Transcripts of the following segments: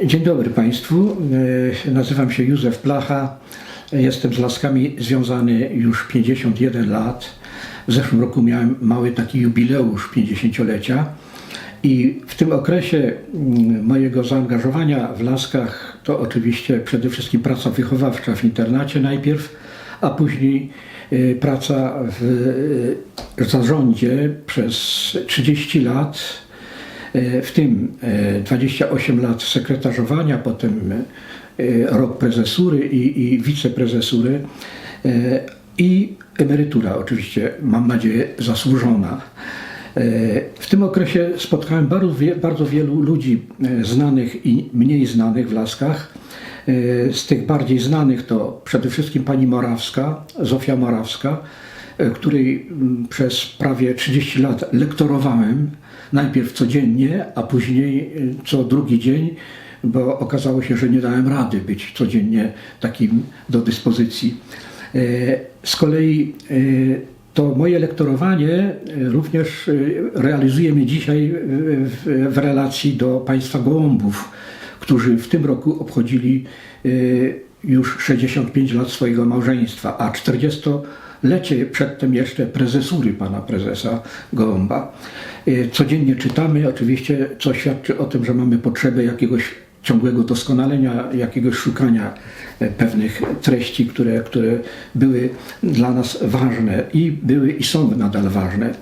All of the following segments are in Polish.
Dzień dobry Państwu. E, Nazywam się Józef Placha. Jestem z Laskami związany już 51 lat. W zeszłym roku miałem mały taki jubileusz 50-lecia. I w tym okresie mm, mojego zaangażowania w Laskach to oczywiście przede wszystkim praca wychowawcza w internacie najpierw, a później e, praca w e, zarządzie przez 30 lat w tym e, 28 lat sekretarzowania, potem e, rok prezesury i, i wiceprezesury e, i emerytura oczywiście, mam nadzieję, zasłużona. E, W tym okresie spotkałem bardzo, bardzo wielu ludzi e, znanych i mniej znanych w Laskach. E, Z tych bardziej znanych to przede wszystkim pani Morawska, Zofia Morawska, e, której mm, przez prawie 30 lat lektorowałem, najpierw codziennie, a później e, co drugi dzień, bo okazało się, że nie dałem rady być codziennie takim do dyspozycji. E, Z kolei e, to moje lektorowanie e, również e, realizujemy dzisiaj e, w, relacji do państwa Gołąbów, którzy w tym roku obchodzili e, już 65 lat swojego małżeństwa, a 40-lecie przedtem jeszcze prezesury pana prezesa Gołąba. E, Codziennie czytamy oczywiście, co świadczy o tym, że mamy potrzebę jakiegoś ciągłego doskonalenia, jakiegoś szukania e, pewnych treści, które, które były dla nas ważne i były i są nadal ważne.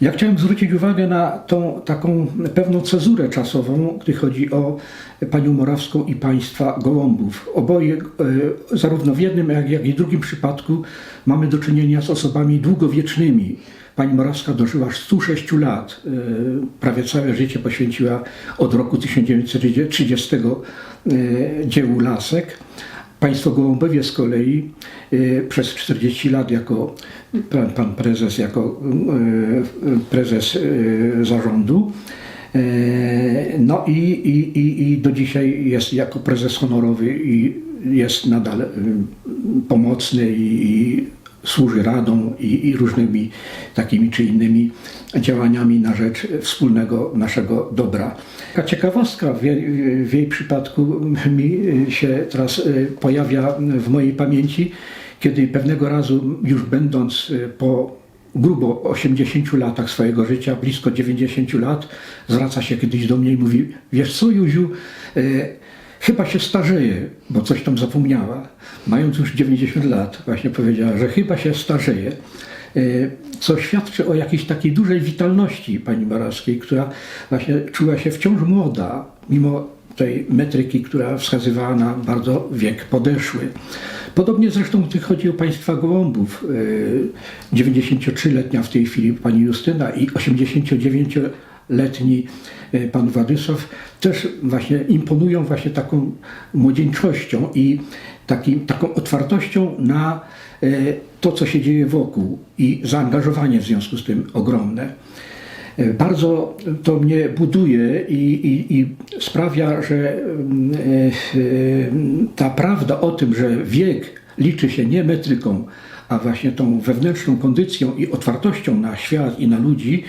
Ja chciałem zwrócić uwagę na tą taką pewną cezurę czasową, gdy chodzi o panią Morawską i państwa Gołąbów. Oboje, e, zarówno w jednym, jak, jak i drugim przypadku, mamy do czynienia z osobami długowiecznymi. Pani Morawska dożyła 106 lat, e, prawie całe życie poświęciła od roku 1930 e, dziełu lasek. Państwo Gołąbowie z kolei e, przez 40 lat jako pan, pan prezes, jako prezes zarządu. No i, i, i, i do dzisiaj jest jako prezes honorowy i jest nadal pomocny i, i służy radą i, i różnymi takimi czy innymi działaniami na rzecz wspólnego naszego dobra. Taka ciekawostka w jej, w jej przypadku mi się teraz e, pojawia w mojej pamięci, kiedy pewnego razu już będąc e, po grubo 80 latach swojego życia, blisko 90 lat, zwraca się kiedyś do mnie i mówi, wiesz co Józiu, e, chyba się starzeje, bo coś tam zapomniała. Mając już 90 lat, właśnie powiedziała, że chyba się starzeje, e, co świadczy o jakiejś takiej dużej witalności pani Morawskiej, która właśnie czuła się wciąż młoda, mimo tej metryki, która wskazywała na bardzo wiek podeszły. Podobnie zresztą gdy chodzi o państwa gołąbów. e, 93-letnia w tej chwili pani Justyna i 89-letni e, pan Władysław też właśnie imponują właśnie taką młodzieńczością i taką otwartością na e, to, co się dzieje wokół i zaangażowanie w związku z tym ogromne. E, Bardzo to mnie buduje i, i, i sprawia, że mm, ta prawda o tym, że wiek liczy się nie metryką, a właśnie tą wewnętrzną kondycją i otwartością na świat i na ludzi,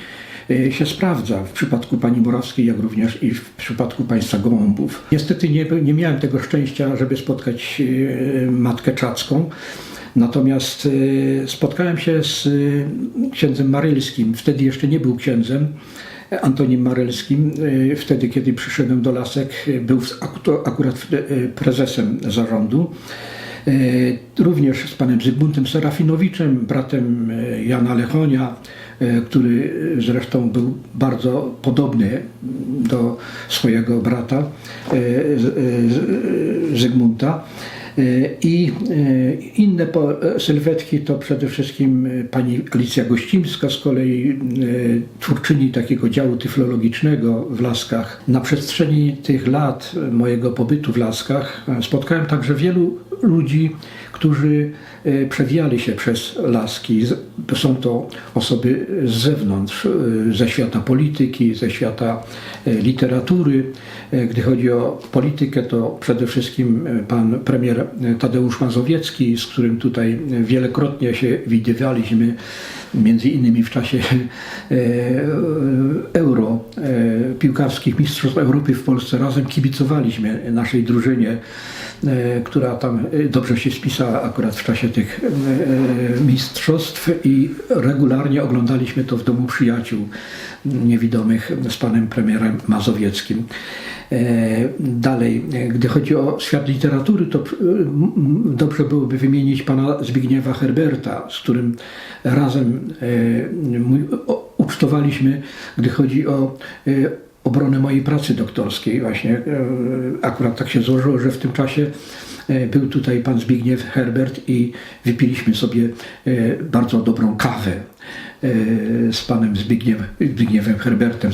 się sprawdza w przypadku pani Morawskiej, jak również i w przypadku państwa Gołąbów. Niestety nie, nie miałem tego szczęścia, żeby spotkać e, matkę czacką. Natomiast e, spotkałem się z księdzem Marylskim, wtedy jeszcze nie był księdzem, e, Antonim Marylskim. Wtedy, kiedy przyszedłem do Lasek, był akurat prezesem zarządu. E, Również z panem Zygmuntem Serafinowiczem, bratem e, Jana Lechonia, e, który zresztą był bardzo podobny do swojego brata Zygmunta. I inne sylwetki to przede wszystkim pani Alicja Gościmska, z kolei twórczyni takiego działu tyflologicznego w Laskach. Na przestrzeni tych lat mojego pobytu w Laskach spotkałem także wielu ludzi, którzy e, przewijali się przez laski. Są to osoby z zewnątrz, e, ze świata polityki, ze świata e, literatury. Gdy chodzi o politykę, to przede wszystkim pan premier Tadeusz Mazowiecki, z którym tutaj wielokrotnie się widywaliśmy, między innymi w czasie euro piłkarskich mistrzostw Europy w Polsce. Razem kibicowaliśmy naszej drużynie, która tam dobrze się spisała akurat w czasie tych e, mistrzostw i regularnie oglądaliśmy to w domu przyjaciół niewidomych z panem premierem Mazowieckim. E, Dalej, e, gdy chodzi o świat literatury, to dobrze byłoby wymienić pana Zbigniewa Herberta, z którym razem e, ucztowaliśmy, gdy chodzi o e, obronę mojej pracy doktorskiej. Właśnie e, akurat tak się złożyło, że w tym czasie e, był tutaj pan Zbigniew Herbert i wypiliśmy sobie e, bardzo dobrą kawę z panem Zbigniew, Zbigniewem Herbertem.